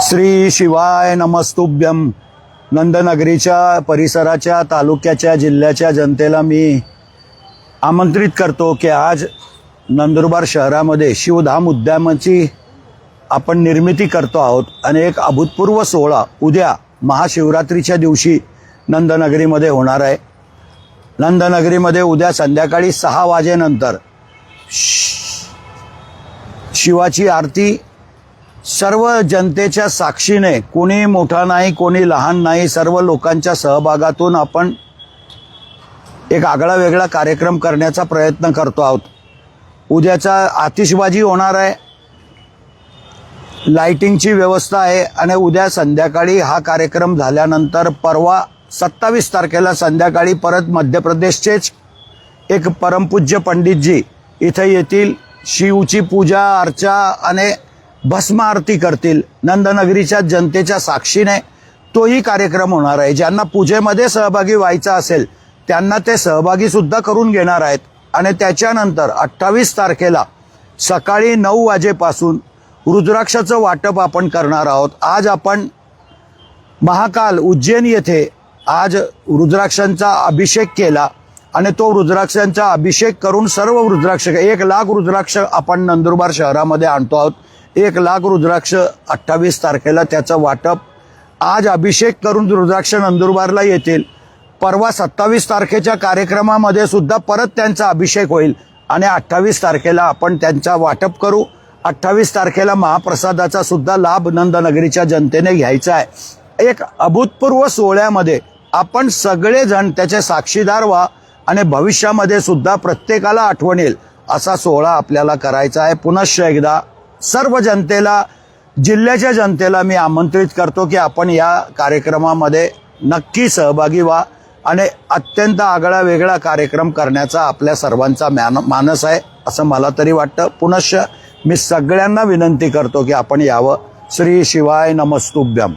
श्री शिवाय नमस्तुभ्यम नंदनगरीच्या परिसराच्या तालुक्याच्या जिल्ह्याच्या जनतेला मी आमंत्रित करतो की आज नंदुरबार शहरामध्ये शिवधाम उद्यामाची आपण निर्मिती करतो आहोत. आणि एक अभूतपूर्व सोहळा उद्या महाशिवरात्रीच्या दिवशी नंदनगरीमध्ये होणार आहे. नंदनगरीमध्ये उद्या संध्याकाळी सहा वाजेनंतर शिवाची आरती सर्व जनतेच्या साक्षीने कोणी मोठा नाही कोणी लहान नाही सर्व लोकांच्या सहभागातून आपण एक आगळा वेगळा कार्यक्रम करण्याचा प्रयत्न करतो आहोत. उद्याचा आतिषबाजी होणार आहे. लाईटिंगची व्यवस्था आहे आणि उद्या संध्याकाळी हा कार्यक्रम झाल्यानंतर परवा सत्तावीस तारखेला संध्याकाळी परत मध्य प्रदेशचेच एक परमपूज्य पंडितजी इथे येतील. शिवची पूजा अर्चा आणि भस्म आरती करतील. नंदनगरीच्या जनतेच्या साक्षीने तोही कार्यक्रम होणार आहे. ज्यांना पूजेमध्ये सहभागी व्हायचं असेल त्यांना ते सहभागी सुद्धा करून घेणार आहेत. आणि त्याच्यानंतर अठ्ठावीस तारखेला सकाळी नऊ वाजेपासून रुद्राक्षाचं वाटप आपण करणार आहोत. आज आपण महाकाल उज्जैन येथे आज रुद्राक्षांचा अभिषेक केला आणि तो रुद्राक्षांचा अभिषेक करून सर्व रुद्राक्ष एक लाख रुद्राक्ष आपण नंदुरबार शहरामध्ये आणतो आहोत. एक लाख रुद्राक्ष अठ्ठावीस तारखेला त्याचं वाटप. आज अभिषेक करून रुद्राक्ष नंदुरबारला येतील. परवा सत्तावीस तारखेच्या कार्यक्रमामध्ये सुद्धा परत त्यांचा अभिषेक होईल. आणि अठ्ठावीस तारखेला आपण त्यांचा वाटप करू. अठ्ठावीस तारखेला महाप्रसादाचा सुद्धा लाभ नंदनगरीच्या जनतेने घ्यायचा आहे. एक अभूतपूर्व सोहळ्यामध्ये आपण सगळेजण त्याचे साक्षीदार व्हा आणि भविष्यामध्ये सुद्धा प्रत्येकाला आठवण येईल. असा सोहळा आपल्याला करायचा आहे. पुनश्च एकदा सर्व जनतेला जिल्ह्याच्या जनतेला मी आमंत्रित करतो की आपण या कार्यक्रमामध्ये नक्की सहभागी व्हा आणि अत्यंत आगळा वेगळा कार्यक्रम करण्याचा आपल्या सर्वांचा मॅन मानस आहे असं मला तरी वाटतं. पुनश्च मी सगळ्यांना विनंती करतो की आपण यावं. श्री शिवाय नमस्तुभ्यम.